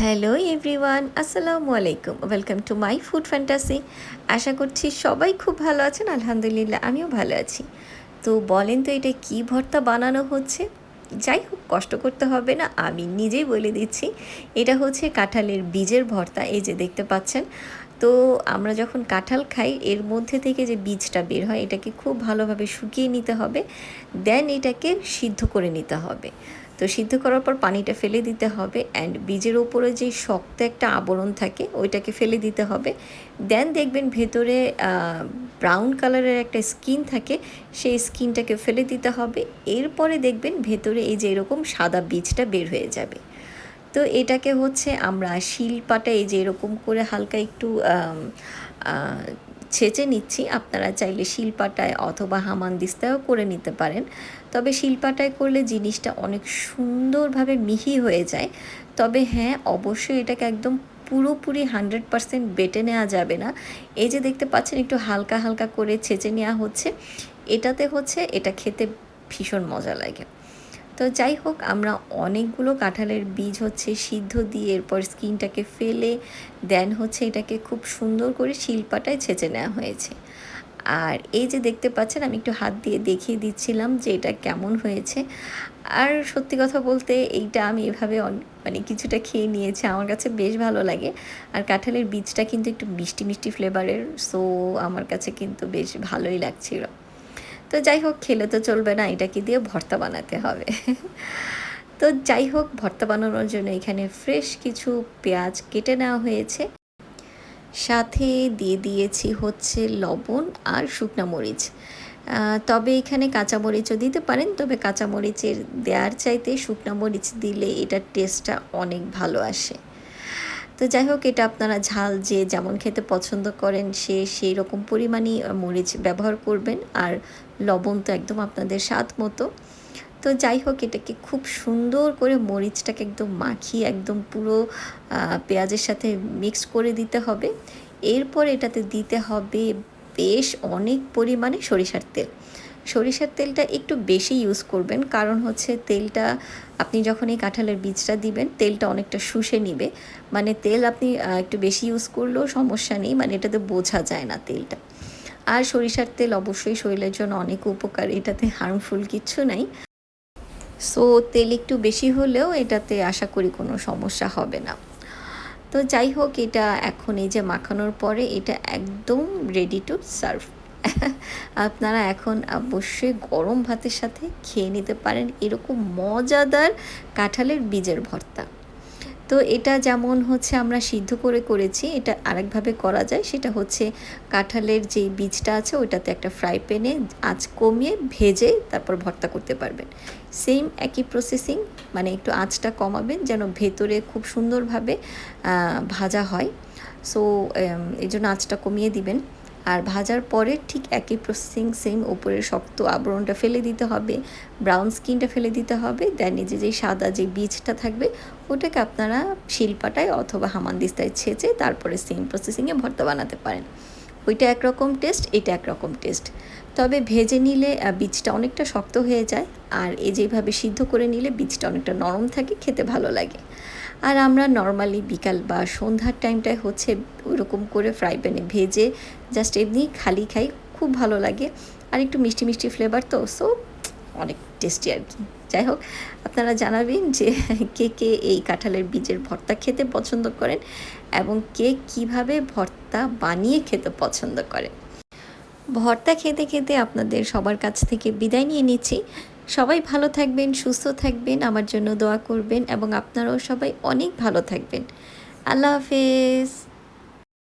Hello everyone আসসালামু আলাইকুম welcome to my food fantasy আশা করছি সবাই খুব ভালো আছেন। আলহামদুলিল্লাহ, আমিও ভালো আছি। তো বলেন তো, এটা কি ভর্তা বানানো হচ্ছে? যাই হোক, কষ্ট করতে হবে না। আমি নিজেই বলে দিচ্ছি, এটা হচ্ছে কাঁঠালের বীজের ভর্তা, এই যে দেখতে পাচ্ছেন। তো আমরা যখন কাঁঠাল খাই, এর মধ্যে থেকে যে বীজটা বের হয়, এটাকে খুব ভালোভাবে শুকিয়ে নিতে হবে। দেন এটাকে সিদ্ধ করে নিতে হবে। তো সিদ্ধ করার পর পানিটা ফেলে দিতে হবে অ্যান্ড বীজের ওপরে যে শক্ত একটা আবরণ থাকে, ওইটাকে ফেলে দিতে হবে। দেন দেখবেন ভেতরে ব্রাউন কালারের একটা স্কিন থাকে, সেই স্কিনটাকে ফেলে দিতে হবে। এরপরে দেখবেন ভেতরে এই যে এরকম সাদা বীজটা বের হয়ে যাবে। তো এটাকে হচ্ছে আমরা শিলপাটা এই যে এরকম করে হালকা একটু ছেঁচে নিচ্ছি, আপনারা চাইলে শিলপাটায় অথবা হামানদিস্তায়ও করে নিতে পারেন। তবে শিলপাটায় করলে জিনিসটা অনেক সুন্দরভাবে মিহি হয়ে যায়। তবে হ্যাঁ অবশ্যই এটাকে একদম পুরোপুরি হান্ড্রেড পারসেন্ট বেটে নেওয়া যাবে না। এই যে দেখতে পাচ্ছেন, একটু হালকা হালকা করে ছেঁচে নেওয়া হচ্ছে। এটাতে হচ্ছে, এটা খেতে ভীষণ মজা লাগে। তো যাই হোক, আমরা অনেকগুলো কাঁঠালের বীজ হচ্ছে সিদ্ধ দিয়ে এরপর স্কিনটাকে ফেলে, দেন হচ্ছে এটাকে খুব সুন্দর করে শিলপাটায় ছেঁচে নেওয়া হয়েছে। আর এই যে দেখতে পাচ্ছেন, আমি একটু হাত দিয়ে দেখিয়ে দিচ্ছিলাম যে এটা কেমন হয়েছে। আর সত্যি কথা বলতে, এইটা আমি এভাবে মানে কিছুটা খেয়ে নিয়েছি, আমার কাছে বেশ ভালো লাগে। আর কাঁঠালের বীজটা কিন্তু একটু মিষ্টি মিষ্টি ফ্লেভারের সো আমার কাছে কিন্তু বেশ ভালোই লাগছিল। তো যাই হোক, খেলে তো চলবে না, এটাকে দিয়ে ভর্তা বানাতে হবে। তো যাই হোক, ভর্তা বানানোর জন্য এখানে ফ্রেশ কিছু পেঁয়াজ কেটে নেওয়া হয়েছে। সাথে দিয়ে দিয়েছি হচ্ছে লবণ আর শুকনো মরিচ। তবে এখানে কাঁচামরিচও দিতে পারেন, তবে কাঁচামরিচের দেওয়ার চাইতে শুকনো মরিচ দিলে এটার টেস্টটা অনেক ভালো আসে। তো যাই হোক, এটা আপনারা ঝাল যে যেমন খেতে পছন্দ করেন, সে সেই রকম পরিমাণই মরিচ ব্যবহার করবেন। আর লবণ তো একদম আপনাদের স্বাদ মতো। তো যাই হোক, এটাকে খুব সুন্দর করে মরিচটাকে একদম মাখিয়ে একদম পুরো পেঁয়াজের সাথে মিক্স করে দিতে হবে। এরপর এটাতে দিতে হবে বেশ অনেক পরিমাণে সরিষার তেল। সরিষার তেলটা একটু বেশি ইউজ করবেন, কারণ হচ্ছে তেলটা, আপনি যখন এই কাঁঠালের বীজটা দিবেন, তেলটা অনেকটা শুষে নিবে। মানে তেল আপনি একটু বেশি ইউজ করলেও সমস্যা নেই মানে এটাতে বোঝা যায় না তেলটা। আর সরিষার তেল অবশ্যই শরীরের জন্য অনেক উপকার, এটাতে হার্মফুল কিচ্ছু নাই। সো তেল একটু বেশি হলেও এটাতে আশা করি কোনো সমস্যা হবে না। তো যাই হোক, এটা এখন এই যে মাখানোর পরে এটা একদম রেডি টু সার্ভ আপনারা এখন অবশ্যই গরম ভাতের সাথে খেয়ে নিতে পারেন। এরকম মজাদার কাঁঠালের বীজের ভর্তা। তো এটা যেমন হচ্ছে আমরা সিদ্ধ করে করেছি, এটা আরেকভাবে করা যায়। সেটা হচ্ছে কাঁঠালের যে বীজটা আছে, ওইটাতে একটা ফ্রাই প্যানে আঁচ কমিয়ে ভেজে তারপর ভর্তা করতে পারবেন। সেম একই প্রসেসিং মানে একটু আঁচটা কমাবেন যেন ভেতরে খুব সুন্দরভাবে ভাজা হয়। সো এই জন্য আঁচটা কমিয়ে দিবেন। আর ভাজার পরে ঠিক একই প্রসেসিং সেম উপরের শক্ত আবরণটা ফেলে দিতে হবে। ব্রাউন স্কিনটা ফেলে দিতে হবে। দেন নিজে যে সাদা যে বীজটা থাকবে, ওটাকে আপনারা শিলপাটায় অথবা হামানদিস্তায় ছেঁচে তারপরে সেম প্রসেসিংয়ে ভর্তা বানাতে পারেন। ওইটা একরকম টেস্ট এটা একরকম টেস্ট তবে ভেজে নিলে বীজটা অনেকটা শক্ত হয়ে যায়। আর এই যেভাবে সিদ্ধ করে নিলে, বীজটা অনেকটা নরম থাকে, খেতে ভালো লাগে। আর আমরা নর্মালি বিকাল বা সন্ধ্যার টাইমটায় হচ্ছে ওরকম করে ফ্রাই প্যানে ভেজে জাস্ট এমনি খালি খাই, খুব ভালো লাগে। আর একটু মিষ্টি মিষ্টি ফ্লেভার তো সো অনেক টেস্টি আর কি। যাই হোক, আপনারা জানাবেন যে কে কে এই কাঁঠালের বীজের ভর্তা খেতে পছন্দ করেন এবং কে কীভাবে ভর্তা বানিয়ে খেতে পছন্দ করেন। ভর্তা খেতে খেতে আপনাদের সবার কাছ থেকে বিদায় নিয়ে নিচ্ছি। সবাই ভালো থাকবেন, সুস্থ থাকবেন, আমার জন্য দোয়া করবেন এবং আপনারাও সবাই অনেক ভালো থাকবেন। আল্লাহ হাফেজ।